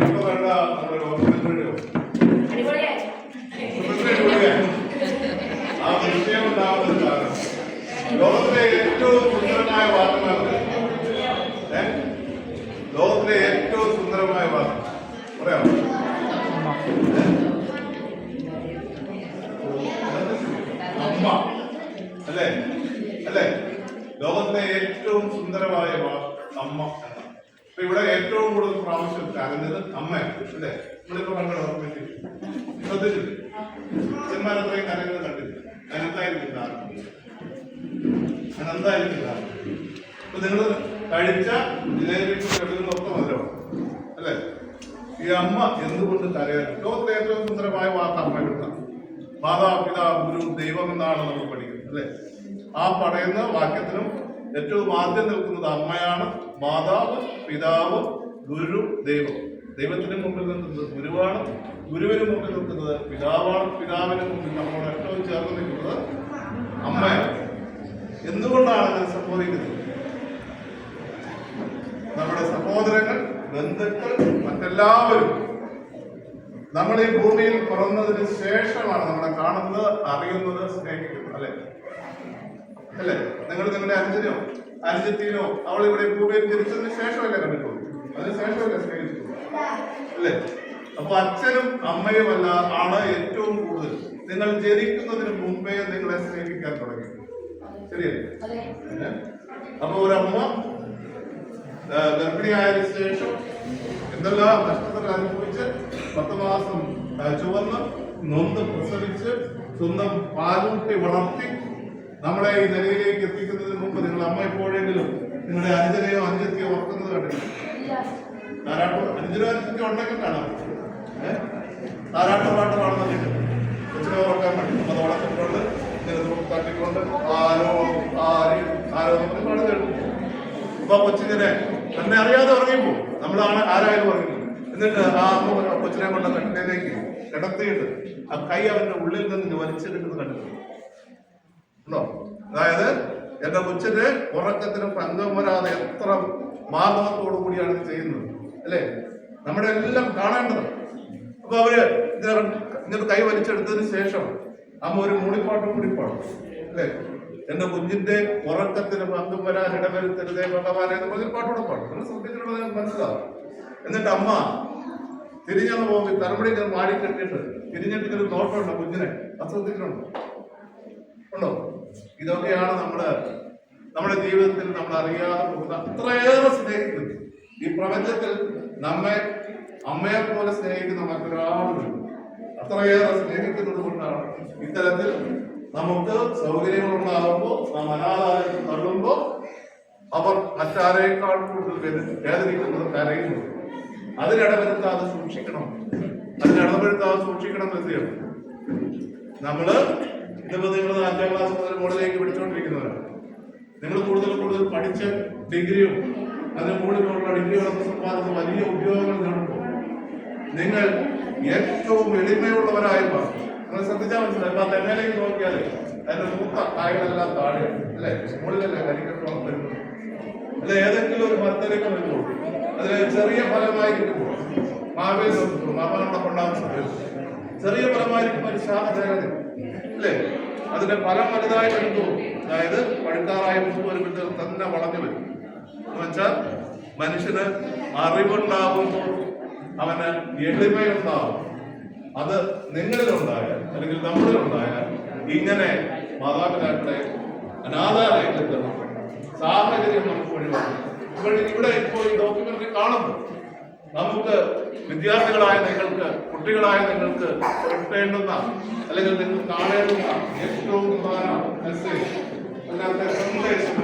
ഇപ്പൊ കണ്ട നമ്മുടെ അടിപൊളിയായി ആ വിഷയം ഉണ്ടാവുന്നത് കാരണം ലോകത്തിലെ ഏറ്റവും സുന്ദരമായ ഏ? ലോകത്തിലെ ഏറ്റവും സുന്ദരമായ വാക്ക് പറയാം? അമ്മ അല്ലേ അല്ലേ ഏറ്റവും സുന്ദരമായ അമ്മ അപ്പൊ ഇവിടെ ഏറ്റവും കൂടുതൽ പ്രാവശ്യം കരഞ്ഞത് അമ്മയാണ് അല്ലേ? നമ്മളിപ്പോ കണ്ടോ ഓർമ്മയ്ക്ക് ശ്രദ്ധിച്ചില്ലേ? അച്ഛന്മാർ അത്രയും കരഞ്ഞത് കണ്ടില്ല? അതിനെന്തായിരിക്കും കാരണം? അതിനെന്തായിരിക്കും കാരണം? അപ്പൊ നിങ്ങൾ കഴിച്ച ജിലേബിക്ക് കെടുന്നതൊക്കെ മധുരമാണ് അല്ലേ? ഈ അമ്മ എന്തുകൊണ്ട് കരയാൻ ലോകത്തിലെ ഏറ്റവും സുന്ദരമായ വാർത്ത അമ്മ കിട്ടാം മാതാപിതാ ഗുരു ദൈവം എന്നാണ് നമ്മൾ പഠിക്കുന്നത് അല്ലേ? ആ പറയുന്ന വാക്യത്തിനും ഏറ്റവും ആദ്യം നിൽക്കുന്നത് അമ്മയാണ് മാതാവ് പിതാവ് ഗുരു ദൈവം. ദൈവത്തിന് മുമ്പിൽ നിൽക്കുന്നത് ഗുരുവാണ്. ഗുരുവിന് മുമ്പിൽ നിൽക്കുന്നത് പിതാവാണ്. പിതാവിന് മുമ്പിൽ നമ്മളോട് ഏറ്റവും ചേർന്ന് നിൽക്കുന്നത് അമ്മയാണ്. എന്തുകൊണ്ടാണ് ഇത് സംഭവിക്കുന്നത് നമ്മുടെ സഹോദരങ്ങൾ ബന്ധുക്കൾ മറ്റെല്ലാവരും നമ്മൾ ഈ ഭൂമിയിൽ പിറന്നതിന് ശേഷമാണ് നമ്മളെ കാണുന്നത് അറിയുന്നത് സ്നേഹിക്കുന്നത് അല്ലെ? അല്ലേ? നിങ്ങൾ നിങ്ങളുടെ അനുജനോ അനുജത്തിനോ അവൾ ഇവിടെ ഭൂമിയിൽ ജനിച്ചതിന് ശേഷമല്ലേ കണ്ടിട്ടുള്ളൂ? അതിന് ശേഷമല്ലേ സ്നേഹിച്ചിട്ടുള്ളൂ? അല്ലേ? അപ്പൊ അച്ഛനും അമ്മയും അല്ല ആണ് ഏറ്റവും കൂടുതൽ. നിങ്ങൾ ജനിക്കുന്നതിന് മുമ്പേ നിങ്ങളെ സ്നേഹിക്കാൻ തുടങ്ങി. ശരിയല്ലേ? അപ്പൊ ഒരമ്മ ഗർഭിണിയായതിനു ശേഷം എന്തെല്ലാം നഷ്ടത്തിൽ അനുഭവിച്ച് പത്ത് മാസം ചുവന്ന് നൊന്ന് പ്രസവിച്ച് സ്വന്തം പാലൂട്ടി വളർത്തി നമ്മളെ ഈ നിലയിലേക്ക് എത്തിക്കുന്നതിന് മുമ്പ് നിങ്ങൾ അമ്മ എപ്പോഴെങ്കിലും നിങ്ങളുടെ അനുജനെയോ അനുജത്തെയോ ഓർക്കുന്നത് ഇല്ല താരാട്ട് അനുജനോ അനുജത്തെയോ ഉണ്ടെങ്കിൽ കാണാം താരാട്ട് പാട്ട് പാടുന്നുണ്ട് കൊച്ചിനെ ഓർക്കാൻ വേണ്ടി അത് വളർത്തിക്കൊണ്ട് തട്ടിക്കൊണ്ട് ആരോ ആര് ആരോ നമ്മൾ പാട് കേട്ടു അപ്പൊ കൊച്ചിങ്ങനെ തന്നെ അറിയാതെ ഉറങ്ങിപ്പോ നമ്മളാണ് ആരായാലും ഉറങ്ങി എന്നിട്ട് ആ അമ്മ കൊച്ചിനെ കൊണ്ട് കട്ടിലേക്ക് കിടത്തിയിട്ട് ആ കൈ അവന്റെ ഉള്ളിൽ നിന്ന് വലിച്ചെടുക്കുന്നത് കണ്ടിട്ടുണ്ട്. ഉണ്ടോ? അതായത് എന്റെ കൊച്ചിന്റെ ഉറക്കത്തിന് ഭംഗം വരാതെ എത്ര മാർഗത്തോടു കൂടിയാണ് ഇത് ചെയ്യുന്നത്. അല്ലേ? നമ്മുടെ എല്ലാം കാണേണ്ടത്. അപ്പൊ അവർ ഇങ്ങനെ കൈ വലിച്ചെടുത്തതിന് ശേഷം അമ്മ ഒരു മൂളിപ്പാട്ടും കൂടി പാടും. അല്ലേ? എന്റെ കുഞ്ഞിന്റെ ഉറക്കത്തിന് ഭംഗം വരാൻ ഇടവരുത്തരുതേ ഭഗവാനെ എന്ന് പാട്ടോടെ പാടും. നിങ്ങൾ ശ്രദ്ധിച്ചിട്ടുള്ളത് മനസ്സിലാവും. എന്നിട്ട് അമ്മ തിരിഞ്ഞങ്ങ് പോകും തലമുടി ഇങ്ങനെ മാടി കെട്ടിയിട്ട് തിരിഞ്ഞിട്ട് ഇങ്ങനെ നോട്ടമുണ്ടോ കുഞ്ഞിനെ? അത് ശ്രദ്ധിച്ചിട്ടുണ്ടോ? ഉണ്ടോ? ഇതൊക്കെയാണ് നമ്മുടെ നമ്മുടെ ജീവിതത്തിൽ നമ്മൾ അറിയാതെ പോകുന്ന അത്രയേറെ സ്നേഹിക്കുന്നു ഈ പ്രപഞ്ചത്തിൽ നമ്മെ അമ്മയെ പോലെ സ്നേഹിക്കുന്ന മറ്റൊരാളും അത്രയേറെ സ്നേഹിക്കുന്നത് കൊണ്ടാണ് ഇത്തരത്തിൽ നമുക്ക് സൗകര്യങ്ങളുണ്ടാകുമ്പോൾ നാം അനാഥാലയത്തിൽ തള്ളുമ്പോൾ അവർ മറ്റാരേക്കാൾ കൂടുതൽ വേദ- വേദനിക്കുന്നത് കരയുന്നു. അതിനിടവരുത്താതെ സൂക്ഷിക്കണം. അതിനിടവരുത്താതെ സൂക്ഷിക്കണം എന്ന് നമ്മൾ ഇതിപ്പോ നിങ്ങൾ അഞ്ചാം ക്ലാസ് മുതൽ മുകളിലേക്ക് പഠിച്ചുകൊണ്ടിരിക്കുന്നവരാണ് നിങ്ങൾ കൂടുതൽ കൂടുതൽ പഠിച്ച ഡിഗ്രിയും അതിന് മുകളിലുള്ള ഡിഗ്രികളൊക്കെ സമ്പാദിച്ച വലിയ ഉദ്യോഗങ്ങൾ നേടുമ്പോൾ നിങ്ങൾ ഏറ്റവും എളിമയുള്ളവരായി മാറും. നിങ്ങൾ ശ്രദ്ധിച്ചാൽ മനസ്സിലായി ഇപ്പൊ തെന്നലേക്ക് നോക്കിയാൽ അതിന്റെ മൂത്ത കായകളെല്ലാം താഴെ അല്ലെ? മുകളിലല്ലേ കരിക്കട്ടോളം വരുന്നത്. അല്ലെ? ഏതെങ്കിലും ഒരു മരത്തിലേക്ക് വരുമ്പോൾ അതിൽ ചെറിയ ഫലമായിരിക്കും മാവേ നോക്കുമ്പോൾ മാമാവിടെ ഉണ്ടാകുന്ന ചെറിയ ഫലമായിരിക്കും ഒരു ശാഖ അല്ലേ? അതിന്റെ ഫലം വലുതായി വരുമ്പോൾ അതായത് പഴുക്കാറായ മുമ്പ് വരുമ്പോഴത്തേക്ക് തന്നെ വളഞ്ഞു വരും. എന്ന് വെച്ചാൽ മനുഷ്യന് അറിവുണ്ടാകുമ്പോൾ അവന് എളിമയുണ്ടാവും അത് നിങ്ങളിലുണ്ടായാൽ അല്ലെങ്കിൽ നമ്മളിലുണ്ടായാൽ ഇങ്ങനെ മാതാപിതാക്കളെ അനാഥാലയത്തിൽ സാഹചര്യം നമുക്ക് ഒഴിവാക്കും. ഇവിടെ ഇപ്പോൾ ഈ ഡോക്യുമെന്ററി കാണുന്നു. നമുക്ക് വിദ്യാർത്ഥികളായ നിങ്ങൾക്ക് കുട്ടികളായ നിങ്ങൾക്ക് കിട്ടേണ്ടുന്ന അല്ലെങ്കിൽ നിങ്ങൾ കാണേണ്ടുന്ന ഏറ്റവും പ്രധാന മെസ്സേജ് അല്ലാത്ത സന്ദേശം